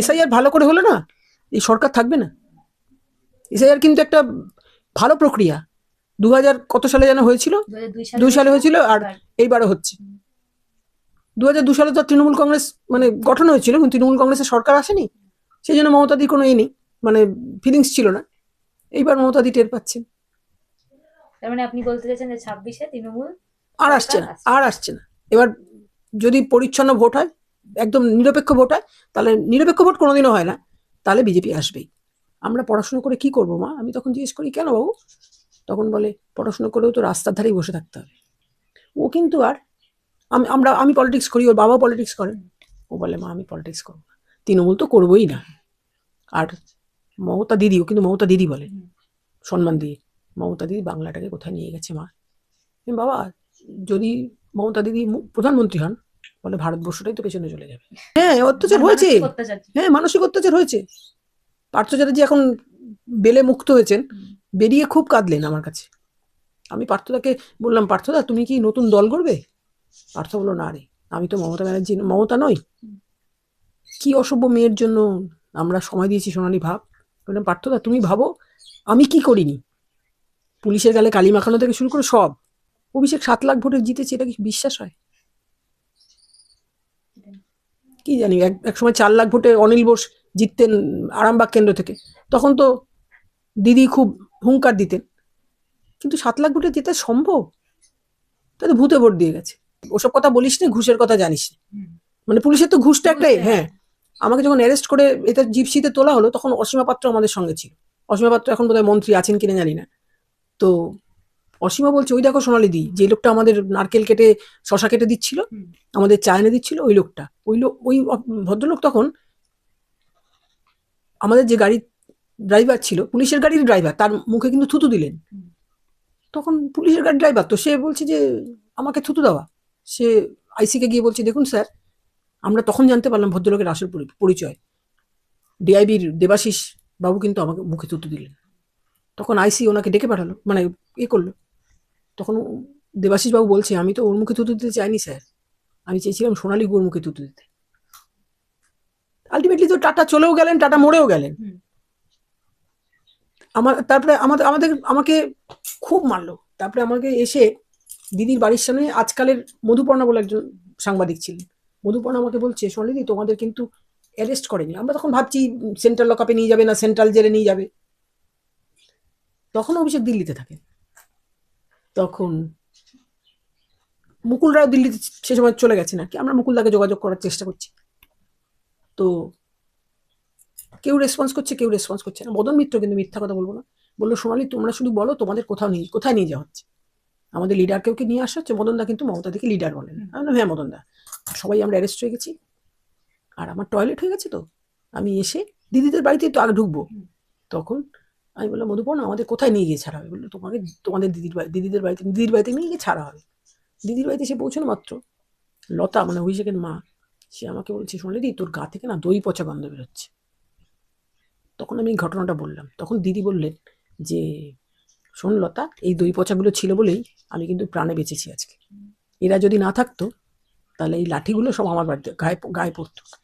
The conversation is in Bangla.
এসআইআর ভালো করে হলো না এই সরকার থাকবে না। এসআইআর কিন্তু একটা ভালো প্রক্রিয়া। দু হাজার কত সালে যেন হয়েছিল? দুই সালে হয়েছিল। আর এইবারও হচ্ছে। দু হাজার দু সালে তো তৃণমূল কংগ্রেস মানে গঠন হয়েছিল কিন্তু তৃণমূল কংগ্রেসের সরকার আসেনি। সেই জন্য মমতাদির কোনো এ নেই মানে ফিলিংস ছিল না। এইবার মমতাদি টের পাচ্ছেন তার মানে আপনি বলতে চাইছেন যে ছাব্বিশে তৃণমূল আর আসছে না আর আসছে না। এবার যদি পরিচ্ছন্ন ভোট হয় একদম নিরপেক্ষ ভোট হয়, তাহলে নিরপেক্ষ ভোট কোনোদিনও হয় না, তাহলে বিজেপি আসবেই। আমরা পড়াশোনা করে কি করব মা? আমি তখন জিজ্ঞেস করি, কেন বাবু? তখন বলে, পড়াশোনা করেও তো রাস্তার ধারেই বসে থাকতে হবে। ও কিন্তু আর, আমি, আমরা, আমি পলিটিক্স করি, ওর বাবাও পলিটিক্স করেন। ও বলে, মা, আমি পলিটিক্স করব না। তৃণমূল তো করবোই না। আর মমতা দিদিও কিন্তু মমতা দিদি বলে, সম্মান দিয়ে, মমতা দিদি বাংলাটাকে কোথায় নিয়ে গেছে মা? বাবা, যদি মমতা দিদি প্রধানমন্ত্রী হন বলে ভারতবর্ষটাই তো পেছনে চলে যাবে। হ্যাঁ অত্যাচার হয়েছে। হ্যাঁ মানসিক অত্যাচার হয়েছে। পার্থ চ্যাটার্জি এখন বেলে মুক্ত হয়েছেন। বেরিয়ে খুব কাঁদলেন আমার কাছে। আমি পার্থদাকে বললাম পার্থদা তুমি কি নতুন দল করবে পার্থ বলল না রে আমি তো মমতা ব্যানার্জি মমতা নই। কি অসভ্য মেয়ের জন্য আমরা সময় দিয়েছি সোনালি ভাব? বললাম পার্থদা তুমি ভাবো আমি কি করিনি? পুলিশের গালে কালি মাখানো থেকে শুরু করে সব। অভিষেক সাত লাখ ভোটে জিতেছে এটা কি বিশ্বাস হয়? কি জানি এক এক সময় চার লাখ ভোটে অনিল বোস জিততেন আরামবাগ কেন্দ্র থেকে। তখন তো দিদি খুব হুঙ্কার দিতেন। কিন্তু সাত লাখ ভোটে জেতা সম্ভব? তাতে ভূতে ভোট দিয়ে গেছে। ওসব কথা বলিস না ঘুষের কথা জানিস মানে পুলিশের তো ঘুষটা একটাই হ্যাঁ। আমাকে যখন অ্যারেস্ট করে এটা জিপসিতে তোলা হলো তখন অসীমা পাত্র আমাদের সঙ্গে ছিল। অসীমা পাত্র এখন বোধহয় মন্ত্রী আছেন কিনা জানি না। তো অসীমা বলছে ওই দেখো সোনালি দি যে লোকটা আমাদের নারকেল কেটে শশা কেটে দিচ্ছিল আমাদের চা এনে দিচ্ছিল ওই লোকটা। ওই লোক ওই ভদ্রলোক তখন আমাদের যে গাড়ি ড্রাইভার ছিল পুলিশের গাড়ির ড্রাইভার তার মুখে কিন্তু থুতু দিলেন। তখন পুলিশের গাড়ির ড্রাইভার তো সে বলছে যে আমাকে থুতু দেওয়া। সে আইসিকে গিয়ে বলছে দেখুন স্যার আমরা তখন জানতে পারলাম ভদ্রলোকের আসল পরিচয়। ডিআইবির দেবাশিস বাবু কিন্তু আমাকে মুখে থুতু দিলেন। তখন আইসি ওনাকে ডেকে পাঠালো মানে এ করল। তখন দেবাশিস বাবু বলছে আমি তো ওর মুখে থুতু দিতে চাইনি স্যার। আমি চেয়েছিলাম সোনালী গুড় মুখে থুতু দিতে। আলটিমেটলি তো টাটা চলেও গেলেন টাটা মরেও গেলেন। আমার তারপরে আমাদের আমাদের আমাকে খুব মারলো। তারপরে আমাকে এসে দিদির বাড়ির সামনে আজকালের মধুপর্ণা বলে একজন সাংবাদিক ছিলেন। মধুপর্ণা আমাকে বলছে সোনালিদি তোমাদের কিন্তু অ্যারেস্ট করেনি। আমরা তখন ভাবছি সেন্ট্রাল লকআপে নিয়ে যাবে না সেন্ট্রাল জেলে নিয়ে যাবে। তখন অভিষেক দিল্লিতে থাকেন। তখন মুকুল রায় দিল্লিতে সে সময় চলে গেছেন আর কি আমরা মুকুলদাকে যোগাযোগ করার চেষ্টা করছি। তো কেউ রেসপন্স করছে কেউ রেসপন্স করছে না। মদন মিত্র কিন্তু মিথ্যা কথা বলব না। বলল সোনালি তোমরা শুধু বলো তোমাদের কোথাও নিয়ে কোথায় নিয়ে যাওয়া হচ্ছে? আমাদের লিডারকেও কি নিয়ে আসা হচ্ছে? মদনদা কিন্তু মমতা দিকে লিডার বলেন। আমি হ্যাঁ মদনদা। সবাই আমরা অ্যারেস্ট হয়ে গেছি। আর আমার টয়লেট হয়ে গেছে তো। আমি এসে দিদিদের বাড়িতেই তো আগে ঢুকবো। তখন আমি বললাম মধুপর্ণ আমাদের কোথায় নিয়ে গিয়ে ছাড়া হবে? বলল, তোমাকে, তোমাদের দিদির বাড়ি, দিদিদের বাড়িতে, দিদির বাড়িতে নিয়ে গিয়ে ছাড়া হবে। দিদির বাড়িতে সে পৌঁছানো মাত্র। লতা মানে অভিষেকের মা, সে আমাকে বলছে শুনলে দি তোর গা থেকে না দই পচা গন্ধ বেরোচ্ছে। তখন আমি ঘটনাটা বললাম। তখন দিদি বললেন যে, শোন লতা, এই দই পচাগুলো ছিল বলেই আমি কিন্তু প্রাণে বেঁচেছি আজকে। এরা যদি না থাকতো, তাহলে এই লাঠিগুলো সব আমার বাড়িতে গায়ে গায়ে পড়তো।